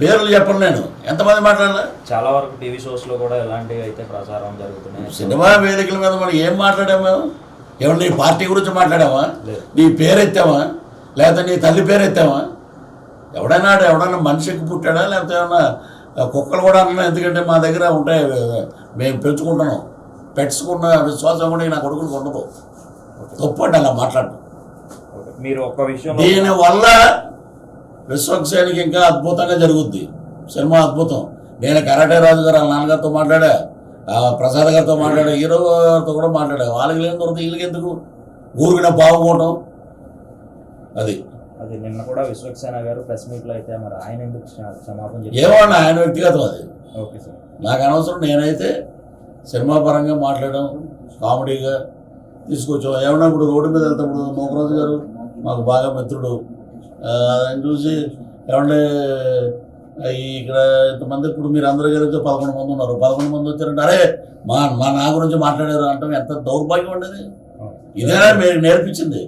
పేర్లు చెప్పను నేను. ఎంతమంది మాట్లాడాలా? చాలా వరకు టీవీ షోస్లో కూడా ఇలాంటివి అయితే ప్రసారం జరుగుతున్నాయి. సినిమా వేదికల మీద మనం ఏం మాట్లాడాము మేము? ఏమన్నా నీ పార్టీ గురించి మాట్లాడామా? లేదు. నీ పేరు ఎత్తామా లేకపోతే నీ తల్లి పేరు ఎత్తామా ఎవడైనా ఎవడన్నా మనిషికి పుట్టాడా? లేకపోతే ఏమన్నా కుక్కలు కూడా అన్నా ఎందుకంటే మా దగ్గర ఉంటాయి మేము పెంచుకుంటున్నాం. పెట్టుకున్న విశ్వాసం కూడా నా కొడుకులకు ఉండదు. తప్పు అండి అలా మాట్లాడటం. ఓకే. మీరు ఒక్క విషయం దీనివల్ల విశ్వక్సేనికి ఇంకా అద్భుతంగా జరుగుద్ది. సినిమా అద్భుతం. నేను కరాటే రాజు గారు వాళ్ళ నాన్నగారితో మాట్లాడా. ప్రసాద్ గారితో మాట్లాడా. హీరో గారితో కూడా మాట్లాడా. వాళ్ళకి లేని దొరుకుతుంది వీళ్ళకి ఎందుకు? ఊరికిన బాగుపోవటం అది. అది నిన్న కూడా విశ్వక్సేన గారు ప్రెస్ మీట్లో అయితే మరి ఆయన ఎందుకు క్ష- క్షమాపణ ఏమన్నా ఆయన వ్యక్తిగతం అది. Okay sir. నాకు అనవసరం నేనైతే సినిమా పరంగా మాట్లాడడం కామెడీగా తీసుకొచ్చాం. ఏమన్నా ఇప్పుడు రోడ్డు మీద వెళ్తాప్పుడు మోకరాజు గారు మాకు బాగా మిత్రుడు. ఆయన చూసి ఏమంటే ఈ ఇక్కడ ఇంతమంది ఇప్పుడు మీరు అందరూ కలిగితే పదకొండు మంది ఉన్నారు. పదకొండు మంది వచ్చారంటే అరే మా మా నా గురించి మాట్లాడారు అంటాం ఎంత దౌర్భాగ్యం ఉండేది ఇదేనా మీరు నేర్పించింది?